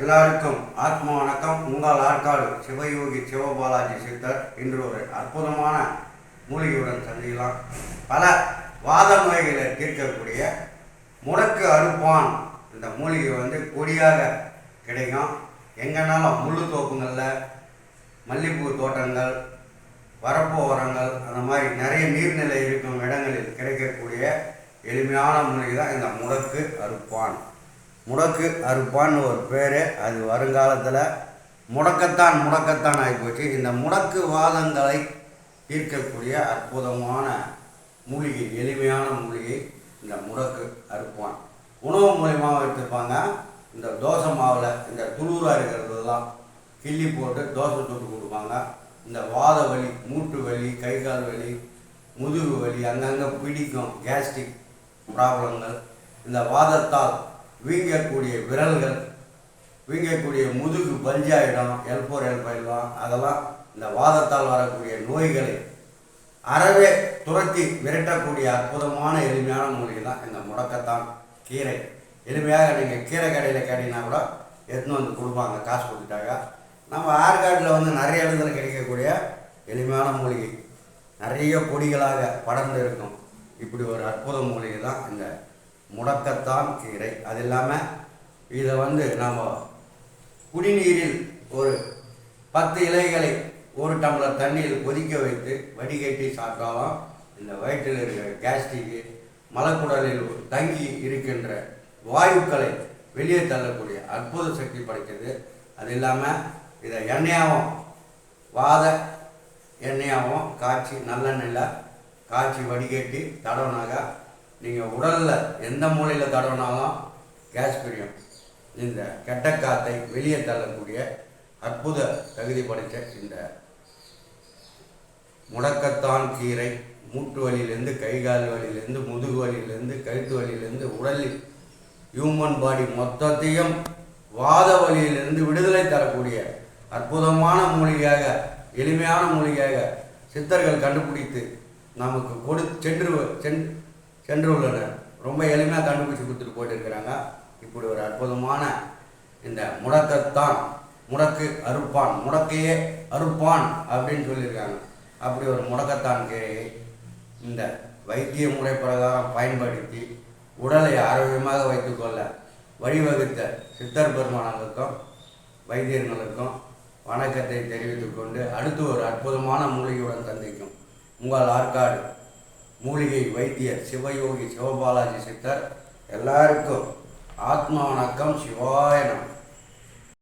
எல்லாருக்கும் ஆத்ம வணக்கம். உங்கள் ஆற்காடு சிவயோகி சிவபாலாஜி சித்தர் இன்று ஒரு அற்புதமான மூலிகையுடன் சந்திக்கலாம். பல வாத நோய்களை தீர்க்கக்கூடிய முடக்கு அறுப்பான் இந்த மூலிகை வந்து கொடியாக கிடைக்கும். எங்கேனாலும் முள்ளு தோப்புங்களில் மல்லிகைப்பூ தோட்டங்கள் வரப்பு ஓரங்கள் அந்த மாதிரி நிறைய நீர்நிலை இருக்கும் இடங்களில் கிடைக்கக்கூடிய எளிமையான மூலிகை தான் இந்த முடக்கு அறுப்பான். முடக்கு அறுப்பான்னு ஒரு பேர். அது வருங்காலத்தில் முடக்கத்தான் முடக்கத்தான் ஆகிப்போச்சு இந்த முடக்கு வாதங்களை தீர்க்கக்கூடிய அற்புதமான மூலிகை எளிமையான மூலிகை இந்த முடக்கு அறுப்பான். உணவு மூலியமாக எடுத்துப்பாங்க. இந்த தோசை மாவில் இந்த துளுராக இருக்கிறதெல்லாம் கிள்ளி போட்டு தோசை சுட்டு கொடுப்பாங்க. இந்த வாத வலி மூட்டு வலி கை கால் வலி முதுகு வலி அங்கங்கே பிடிக்கும் கேஸ்ட்ரிக் ப்ராப்ளங்கள். இந்த வாதத்தால் வீங்கக்கூடிய விரல்கள் வீங்கக்கூடிய முதுகு பஞ்சாயிடம் எல் ஃபோர் எல் ஃபைவ்லாம் அதெல்லாம் இந்த வாதத்தால் வரக்கூடிய நோய்களை அறவே துரத்தி விரட்டக்கூடிய அற்புதமான எளிமையான மூலிகை தான் இந்த முடக்கத்தான் கீரை. எளிமையாக நீங்கள் கீரை கடையில் கேட்டிங்கன்னா கூட எடுத்துன்னு வந்து கொடுப்பாங்க காசு கொடுத்துட்டாங்க நம்ம ஆற்காட்டில் வந்து நிறைய இடத்துல கிடைக்கக்கூடிய எளிமையான மூலிகை. நிறைய கொடிகளாக படர்ந்து இருக்கும். இப்படி ஒரு அற்புத மூலிகை தான் இந்த முடக்கத்தான் கீரை. அது இல்லாமல் இதை வந்து நாம் குடிநீரில் ஒரு பத்து இலைகளை ஒரு டம்ளர் தண்ணியில் கொதிக்க வைத்து வடிகட்டி சாப்பிட்டாலும் இந்த வயிற்றில் இருக்கிற கேஸ்ட்ரிக்கு மலக்குடலில் தங்கி இருக்கின்ற வாயுக்களை வெளியே தள்ளக்கூடிய அற்புத சக்தி படைக்கிறது அது இல்லாமல் இதை எண்ணெயாகவும் வாத எண்ணெயாகவும் காய்ச்சி நல்லெண்ணெயில் காய்ச்சி வடிகட்டி தடவினாங்க நீங்கள் உடலில் எந்த மூலையில் தடவினாலும் கேஸ் பிரியும். இந்த கெட்ட காத்தை வெளியே தள்ளக்கூடிய அற்புத தகுதி படைத்த இந்த முடக்கத்தான் கீரை மூட்டு வலியிலேருந்து கை கால் வலியிலேருந்து முதுகு வலியிலேருந்து கழுத்து வலியிலேருந்து உடலில் ஹியூமன் பாடி மொத்தத்தையும் வாத வலியிலிருந்து விடுதலை தரக்கூடிய அற்புதமான மூலிகையாக எளிமையான மூலிகையாக சித்தர்கள் கண்டுபிடித்து நமக்கு கொடு சென்று சென் சென்று உள்ளன ரொம்ப எளிமையாக கண்டுபிடிச்சி கொடுத்துட்டு போயிட்டு இருக்கிறாங்க இப்படி ஒரு அற்புதமான இந்த முடக்கத்தான் முடக்கு அறுப்பான் முடக்கையே அறுப்பான் அப்படின்னு சொல்லியிருக்காங்க. அப்படி ஒரு முடக்கத்தான் கீழே இந்த வைத்திய முறை பிரகாரம் பயன்படுத்தி உடலை ஆரோக்கியமாக வைத்துக்கொள்ள வழிவகுத்த சித்தர் பெருமானங்களுக்கும் வைத்தியர்களுக்கும் வணக்கத்தை தெரிவித்துக்கொண்டு அடுத்து ஒரு அற்புதமான மூலிகையுடன் சந்திக்கும் உங்கள் ஆற்காடு மூலிகை வைத்தியர் சிவயோகி சிவபாலாஜி சித்தர் எல்லாருக்கும் ஆத்ம வணக்கம் சிவாய நம.